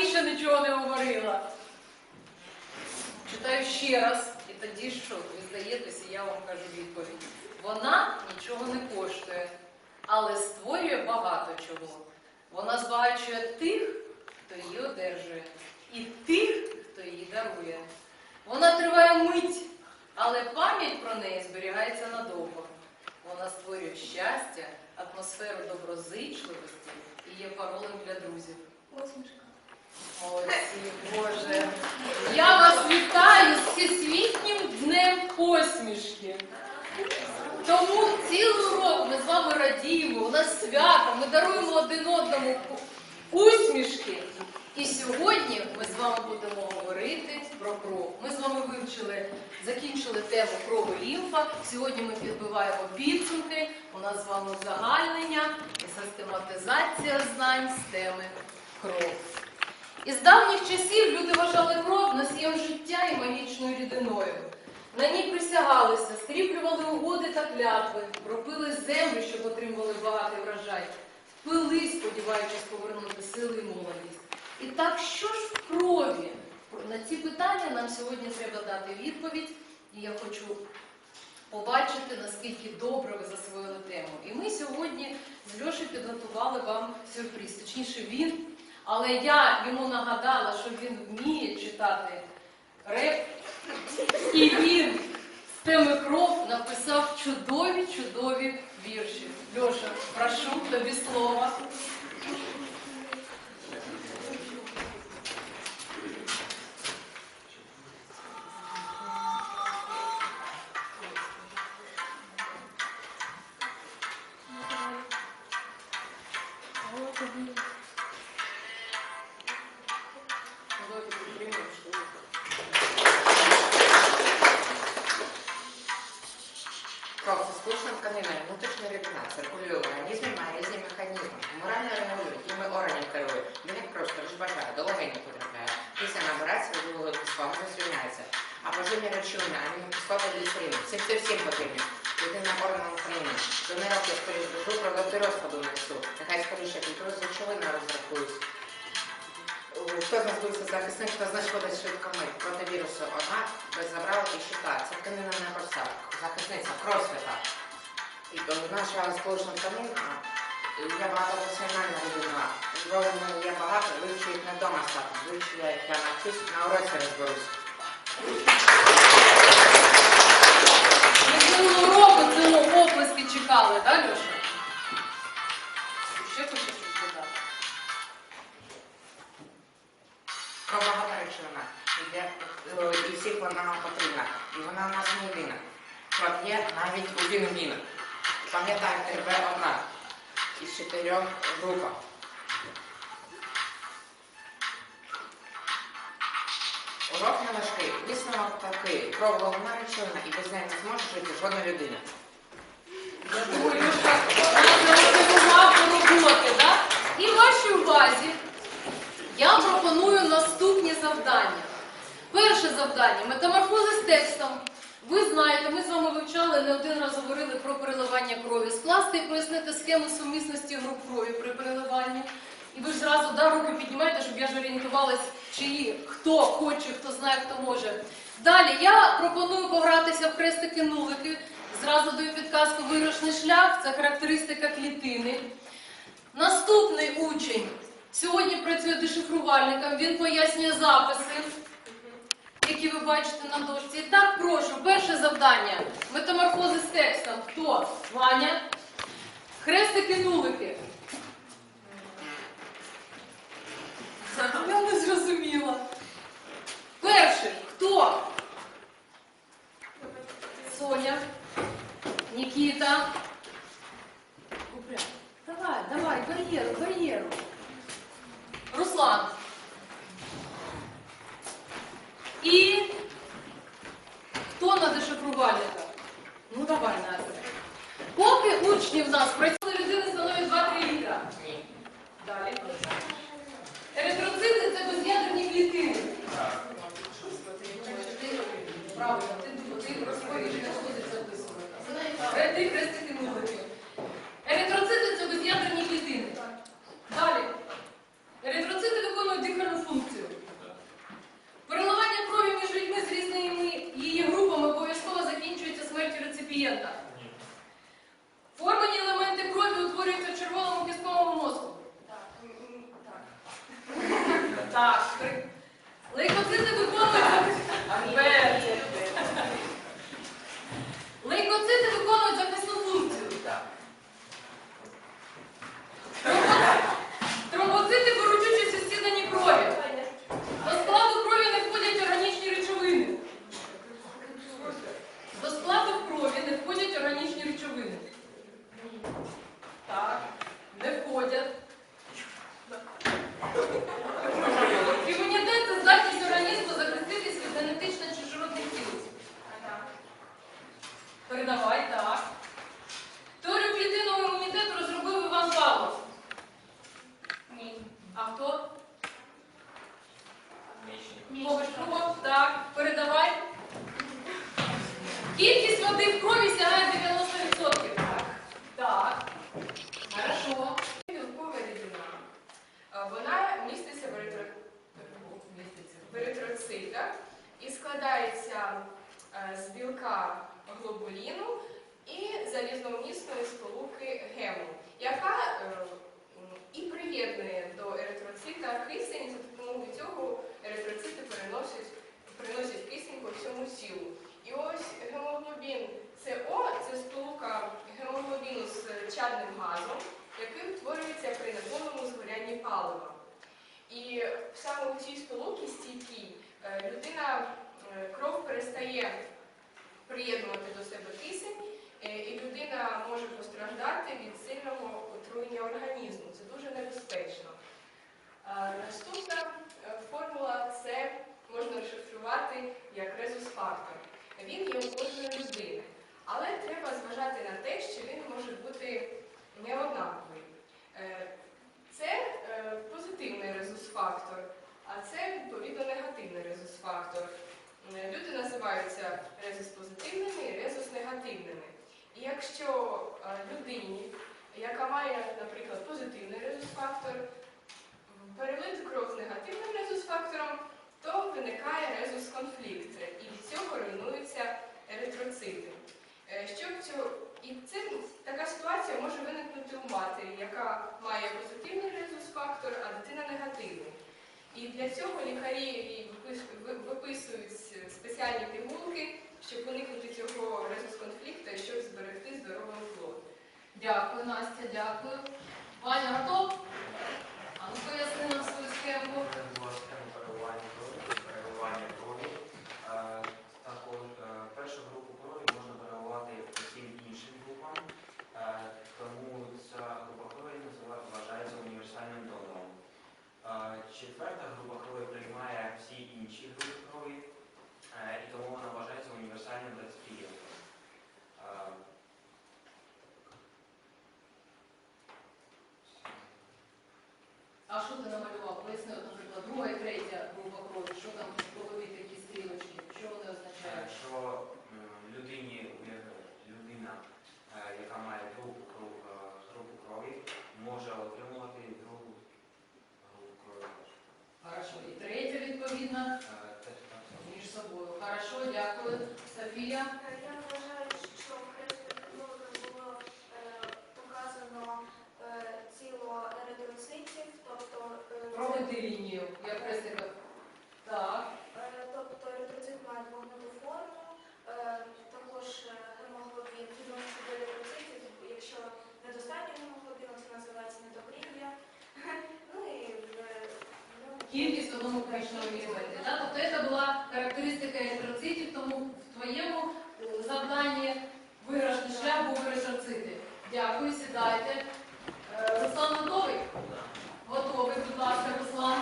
Ще нічого не говорила. Читаю ще раз, і тоді що? Ви здаєтеся, я вам кажу відповідь. Вона нічого не коштує, але створює багато чого. Вона збагачує тих, хто її одержує, і тих, хто її дарує. Вона триває мить, але пам'ять про неї зберігається надовго. Вона створює щастя, атмосферу доброзичливості і є паролем для друзів. Посмішка. Молодці, Боже. Я вас вітаю з всесвітнім днем посмішки. Тому цілий урок ми з вами радіємо, у нас свято, ми даруємо один одному усмішки. І сьогодні ми з вами будемо говорити про кров. Ми з вами вивчили, закінчили тему кров і лімфа. Сьогодні ми підбиваємо підсумки. У нас з вами узагальнення і систематизація знань з теми кров. Із давніх часів люди вважали кров носієм життя і магічною рідиною. На ній присягалися, скріплювали угоди та клятви, робили землю, щоб отримували багатий врожай, пили, сподіваючись повернути сили і молодість. І так, що ж в крові? На ці питання нам сьогодні треба дати відповідь, і я хочу побачити, наскільки добре ви засвоїли тему. І ми сьогодні з Льошею підготували вам сюрприз, точніше він. Але я йому нагадала, що він вміє читати реп, і він з теми кров написав чудові, чудові вірші. Льоша, прошу тобі слова. Захисник, хто з нас ходить швидко ми. Проти вірусу одна, без забрала і щита. Це тканина не борця. Захисниця, кров свята. І наша сполучна тканина, я багато національна людина. Львові є багато, вивчу їх не вдома стати. Вивчу я я навчусь, на уроці розберусь. Ми року цього оплески чекали, так, Льоша? Вона нам потрібна. І вона в нас не єдина. Кров є навіть у пінгвінах. Пам'ятайте, РБ одна із чотирьох групах. Урок не важкий. Висновок такий. Кров головна речовина і без неї не зможе жити жодна людина. І вашій увазі я пропоную наступні завдання. Перше завдання метаморфози з текстом. Ви знаєте, ми з вами вивчали, не один раз говорили про переливання крові. Скласти і пояснити схему сумісності груп крові при переливанні. І ви ж зразу да, руки піднімаєте, щоб я ж орієнтувалась, чи хто хоче, хто знає, хто може. Далі я пропоную погратися в хрестики-нулики. Зразу даю підказку виграшний шлях, це характеристика клітини. Наступний учень сьогодні працює дешифрувальником, він пояснює записи, які ви бачите на дошці. Так, прошу, перше завдання. Метаморфози з текстом. Хто? Ваня. Хрестики-нулики. Então... палива. І саме у цій сполуці стійкій е, людина е, кров перестає приєднувати до себе кисень, е, і людина може постраждати від сильного отруєння організму. Це дуже небезпечно. Наступна формула це можна розшифрувати як резус-фактор. Він є у кожної людини. Але треба зважати на те, що він може бути неоднаковий. Це е, позитивний резус-фактор, а це, відповідно, негативний резус-фактор. Е, люди називаються резус-позитивними і резус-негативними. І якщо е, людині, яка має, наприклад, позитивний резус-фактор, перелити кров з негативним резус-фактором, то виникає резус ситуація може виникнути у матері, яка має позитивний резус-фактор, а дитина негативний. І для цього лікарі виписують спеціальні пігулки, щоб уникнути цього резус-конфлікту і щоб зберегти здорове плод. Дякую, Настя, дякую. Ваня готов? А ну поясни нам свою схему. Четверта група крові приймає всі інші групи крові, і э, тому вона вважається універсальним для спієм. кількість в одному хімічному елементі. Тобто це була характеристика еритроцитів, тому в твоєму е, завданні виграшний шлях був еритроцити. Дякую, сідайте. Е, Руслан готовий? Готовий, будь ласка, Руслан.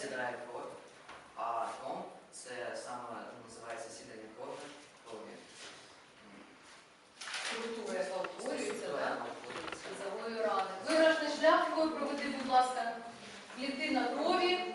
сідає кров, а том це саме ну, називається сідання крові. Культура, яка утворюється, так? Завою рани. Виражний шлях крові проведи, будь ласка, клітина крові.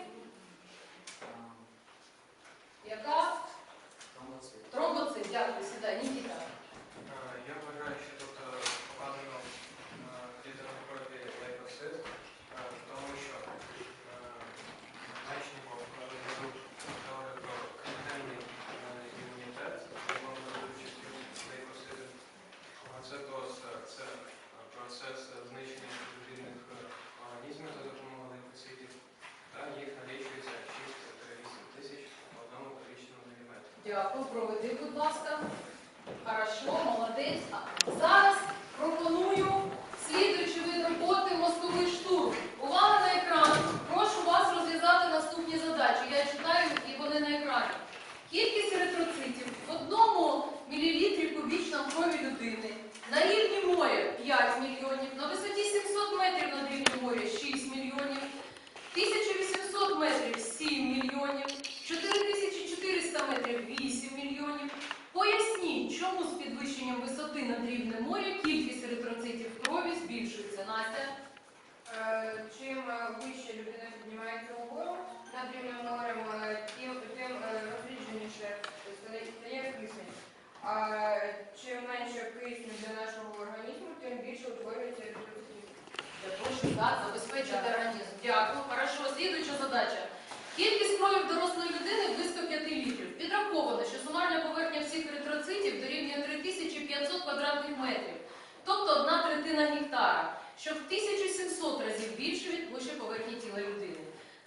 що в 1700 разів більше від площі поверхні тіла людини.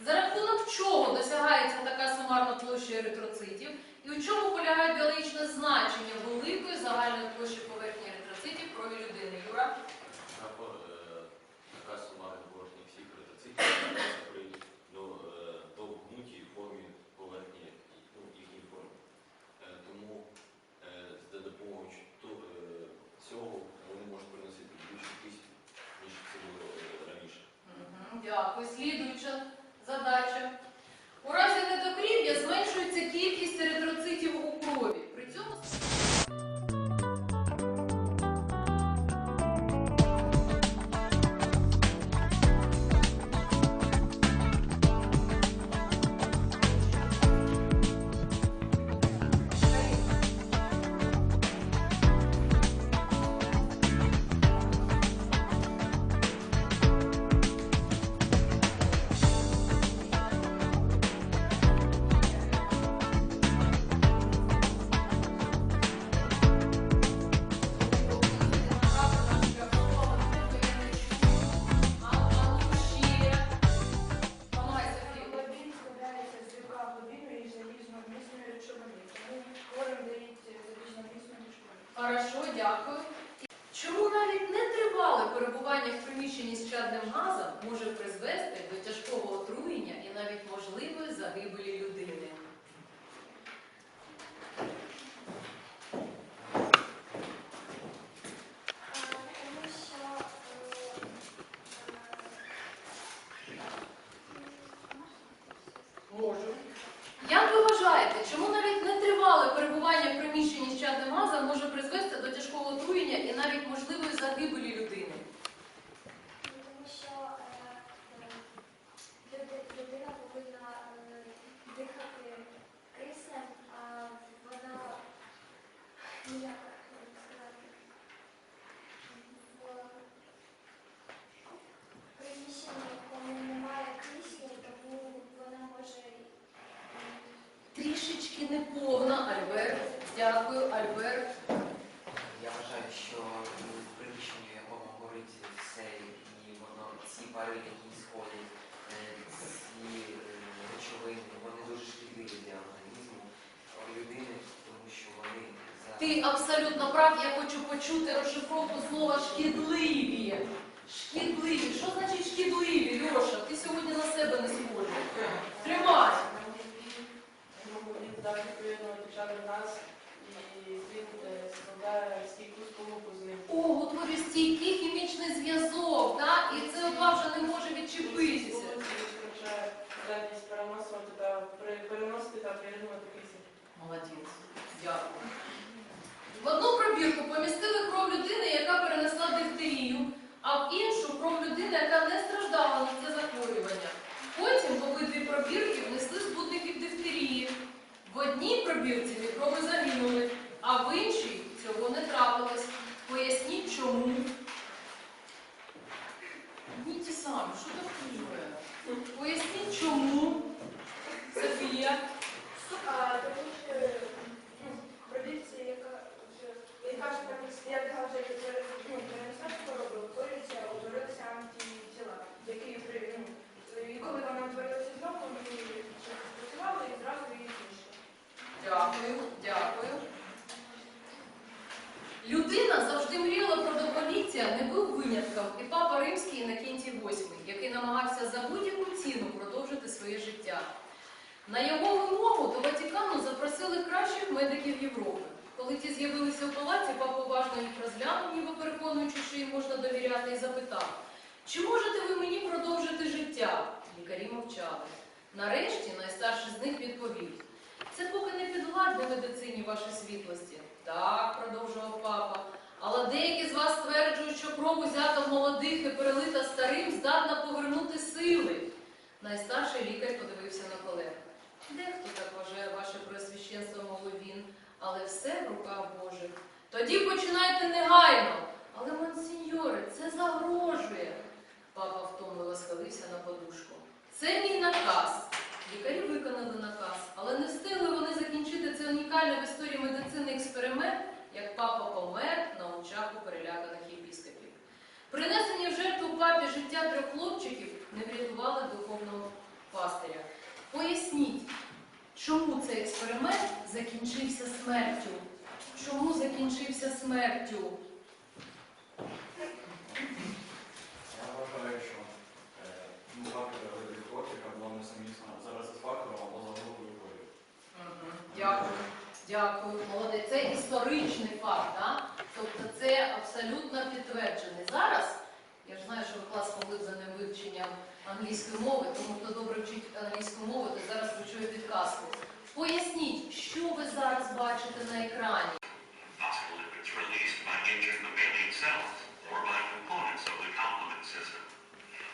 За рахунок чого досягається така сумарна площа еритроцитів і у чому полягає біологічне значення великої загальної площі поверхні еритроцитів крові людини? Юра? метали, які сходять, е, ці е, речовини, вони дуже шкідливі для організму людини, тому що вони за... Ти абсолютно прав, я хочу почути розшифровку слова шкідливі. Шкідливі. Що значить шкідливі, Льоша? Ти сьогодні на себе не схожий. Тримай! нас і стійких і зв'язок, да? і це одна вже не може відчепитися. Молодець. Дякую. В одну пробірку помістили кров людини, яка перенесла дифтерію, а в іншу кров людини, яка не страждала на це захворювання. Потім обидві пробірки внесли збутників дифтерії. В одній пробірці мікроби замінули, а в іншій цього не трапилось. Поясніть чому. Коли ті з'явилися у палаці, папа уважно їх розглянув, ніби переконуючи, що їм можна довіряти, і запитав: чи можете ви мені продовжити життя? Лікарі мовчали. Нарешті найстарший з них відповів: це поки не підвладне медицині вашої світлості. Так, продовжував папа. Але деякі з вас стверджують, що кров узята в молодих і перелита старим здатна повернути сили. Найстарший лікар подивився на колег. Дехто так вважає ваше преосвященство, мовив він, але все в руках Божих. Тоді починайте негайно. Але, монсіньоре, це загрожує. Папа втомливо схилився на подушку. Це мій наказ. Лікарі виконали наказ, але не встигли вони закінчити цей унікальний в історії медицини експеримент, як папа помер на очах у переляканих єпіскопів. Принесені в жертву папі життя трьох хлопчиків не врятували духовного пастиря. Поясніть, чому цей експеримент закінчився смертю? Чому закінчився смертю? Я вважаю, що е, ну, фактор відтворчика була несумісна зараз із фактором або за групою хворів. Дякую, дякую. Молодець. Це історичний факт, да? тобто це абсолютно підтверджений. Зараз я ж знаю, що ви клас повизаним вивченням англійської мови, тому хто добре вчить англійську мову, то зараз ви чує підказку. Поясніть, що ви зараз бачите на екрані. possible if it's released by injured mammalian cells or by components of the complement system.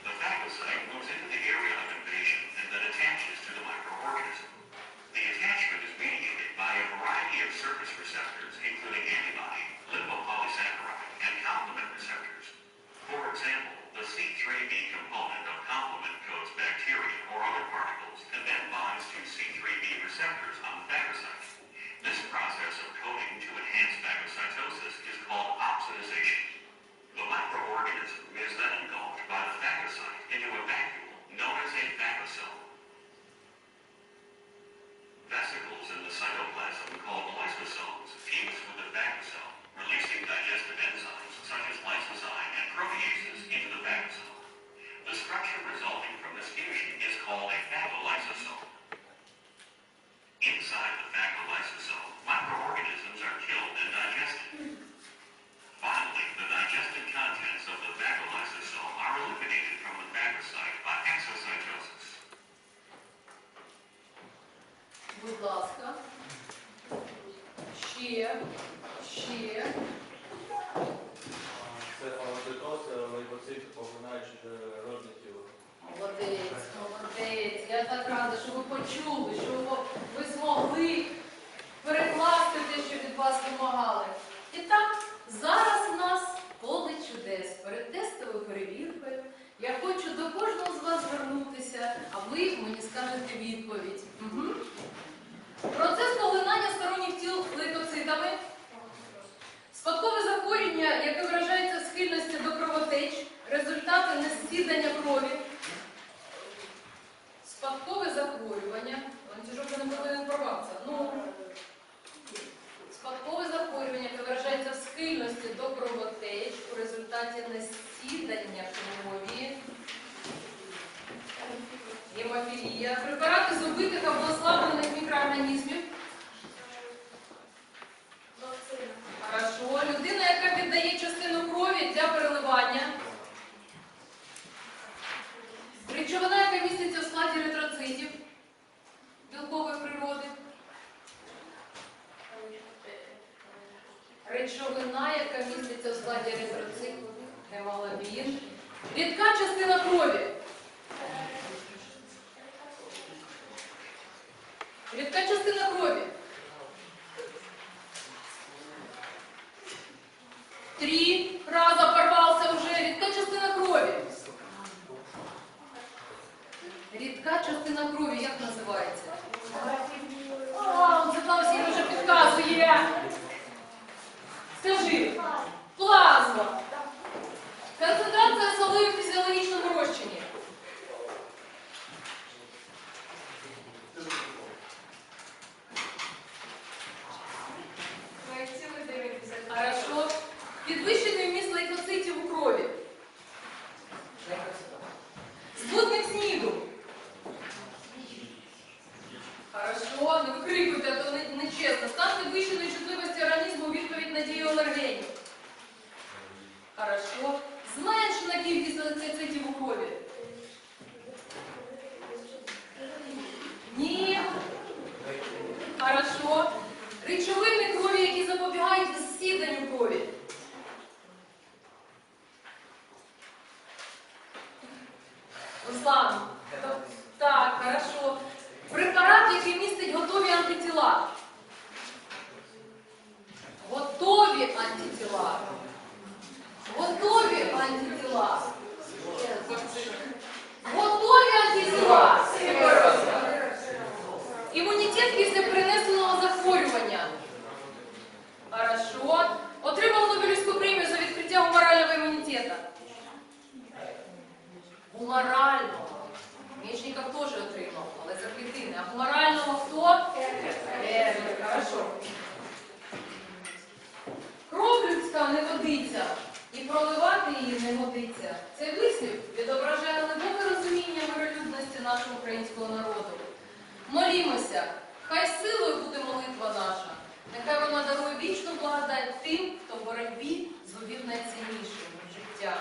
The phagocyte moves into the area of invasion and then attaches to the результати несідання крові. Спадкове захворювання. Ланцюжок не повинен порватися. Ну, спадкове захворювання, яке виражається в схильності до кровотеч у результаті несідання крові. Гемофілія. Препарати з убитих або ослаблених мікроорганізмів. Вакцина. Хорошо. Людина, яка віддає частину крові для переливання. Речовина, яка міститься в складі еритроцитів білкової природи. Речовина, яка міститься в складі ретроциклу гемоглобін. Рідка частина крові. Рідка частина крові. Три раза порвался уже. Рідка частина крові. Рідка частина крові, як називається? А, це там всі вже підказує. Скажи. Плазма. Концентрація соли в фізіологічному розчині. Ми цілий день Хорошо. Підвищений вміст лейкоцитів у крові. Збутник СНІДу. Хорошо, не викрикуйте, а то не- нечесно. Стан підвищеної чутливості організму у відповідь на. Хорошо. Гуморального. Мечников теж отримав, але за. А гуморального хто? Кернер. Хорошо. Кров людська не годиться. І проливати її не годиться. Цей вислів відображає глибоке розуміння миролюбності нашого українського народу. Молімося, хай силою буде молитва наша, нехай вона дарує вічну благодать тим, хто в боротьбі згубів найціннішим життя.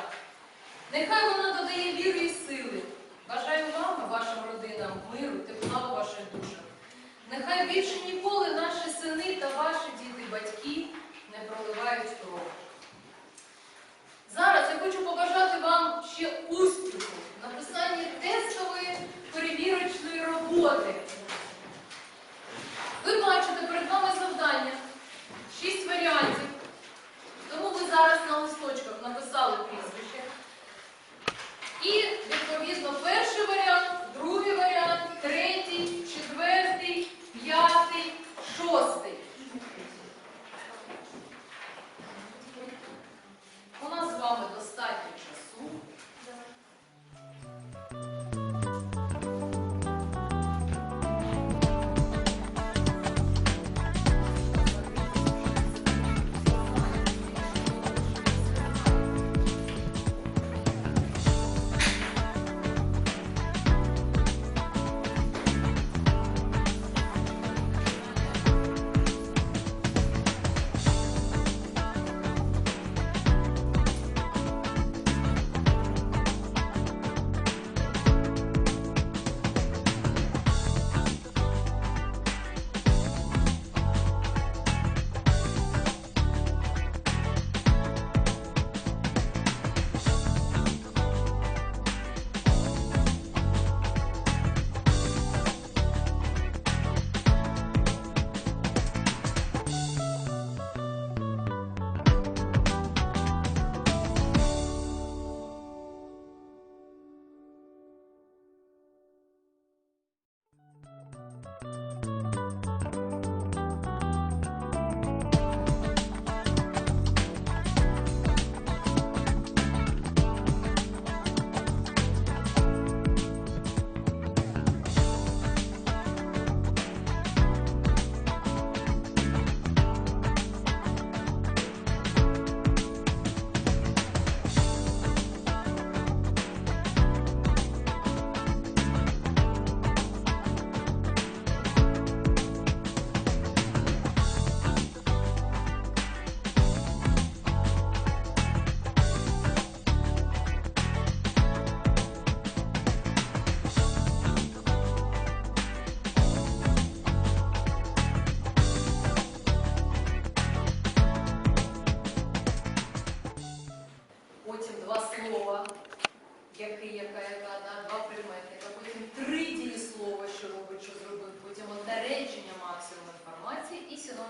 Нехай вона додає віри і сили. Бажаю вам вашим родинам миру, тепла у ваших душах. Нехай більше ніколи наші сини та ваші діти, батьки не проливають кров. Зараз я хочу побажати вам ще успіху в написанні тестової перевірочної роботи.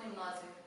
назві.